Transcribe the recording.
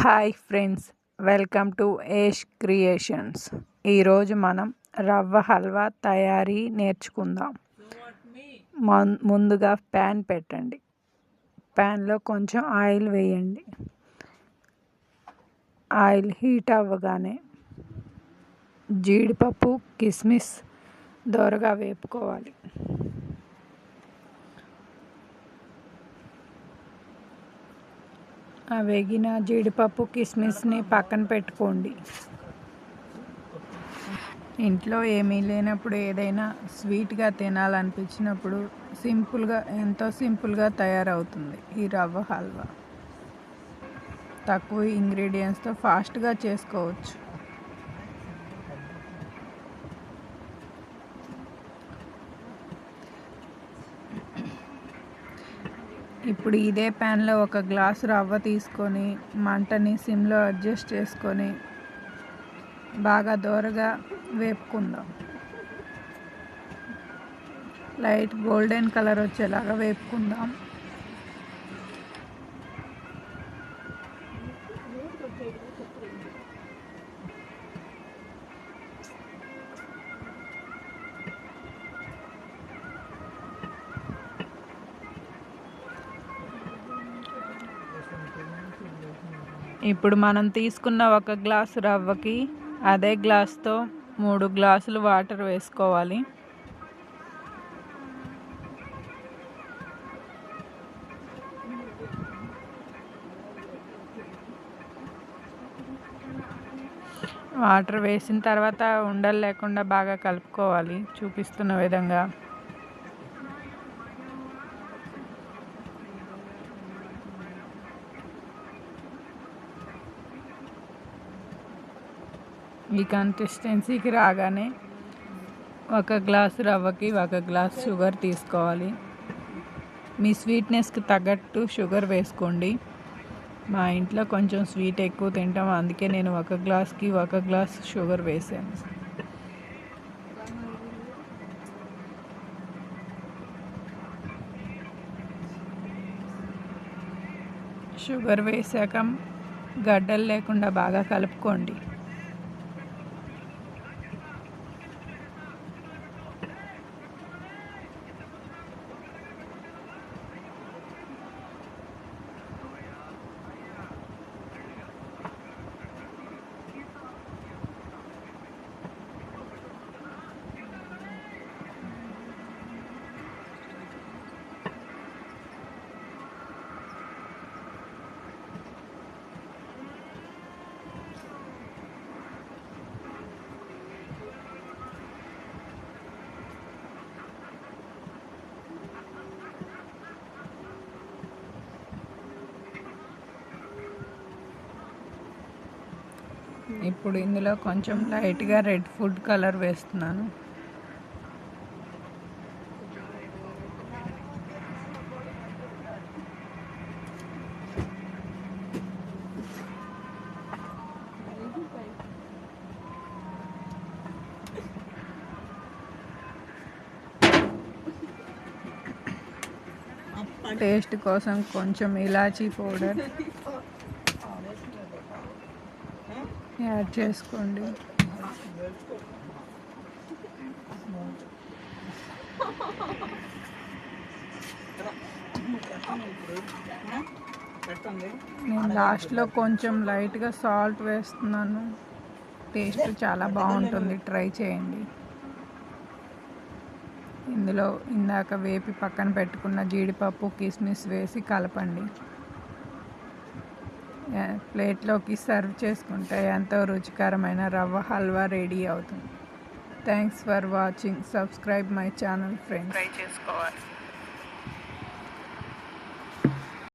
Hi friends welcome to Ash creations. ఈరోజు మనం రవ్వ హల్వా తయారీ నేర్చుకుందాం. మన్- ముందుగా ప్యాన్ పెట్టండి. ప్యాన్లో కొంచెం ఆయిల్ వేయండి. ఆయిల్ హీట్ అవ్వగానే జీడిపప్పు కిస్మిస్ దోరగా వేపుకోవాలి. ఆ వేగిన జీడిపప్పు కిస్మిస్ని పక్కన పెట్టుకోండి. ఇంట్లో ఏమీ లేనప్పుడు ఏదైనా స్వీట్గా తినాలనిపించినప్పుడు సింపుల్గా ఎంతో సింపుల్గా తయారవుతుంది ఈ రవ్వ హల్వా. తక్కువ ఇంగ్రీడియంట్స్తో ఫాస్ట్గా చేసుకోవచ్చు. ఇప్పుడు ఇదే ప్యాన్లో ఒక గ్లాసు రవ్వ తీసుకొని మంటని సిమ్లో అడ్జస్ట్ చేసుకొని బాగా దోరగా వేపుకుందాం. లైట్ గోల్డెన్ కలర్ వచ్చేలాగా వేపుకుందాం. ఇప్పుడు మనం తీసుకున్న ఒక గ్లాసు రవ్వకి అదే గ్లాస్తో మూడు గ్లాసులు వాటర్ వేసుకోవాలి. వాటర్ వేసిన తర్వాత ఉండలు లేకుండా బాగా కలుపుకోవాలి. చూపిస్తున్న విధంగా. ఈ కన్సిస్టెన్సీకి రాగానే ఒక గ్లాస్ రవ్వకి ఒక గ్లాస్ షుగర్ తీసుకోవాలి. మీ స్వీట్నెస్కి తగ్గట్టు షుగర్ వేసుకోండి. మా ఇంట్లో కొంచెం స్వీట్ ఎక్కువ తింటాం అందుకే నేను ఒక గ్లాస్కి ఒక గ్లాస్ షుగర్ వేసాను. షుగర్ వేసాక గడ్డలు లేకుండా బాగా కలుపుకోండి. ఇప్పుడు ఇందులో కొంచెం లైట్గా రెడ్ ఫుడ్ కలర్ వేస్తున్నాను. టేస్ట్ కోసం కొంచెం ఇలాచీ పౌడర్. యాడ్ చేసుకోండి. నేను లాస్ట్లో కొంచెం లైట్గా సాల్ట్ వేస్తున్నాను. టేస్ట్ చాలా బాగుంటుంది. ట్రై చేయండి. ఇందులో ఇందాక వేపి పక్కన పెట్టుకున్న జీడిపప్పు కిస్మిస్ వేసి కలపండి. ప్లేట్లోకి సర్వ్ చేసుకుంటే ఎంతో రుచికరమైన రవ్వ హల్వా రెడీ అవుతుంది. Thanks for watching subscribe my channel friends try చేసుకోవాలి.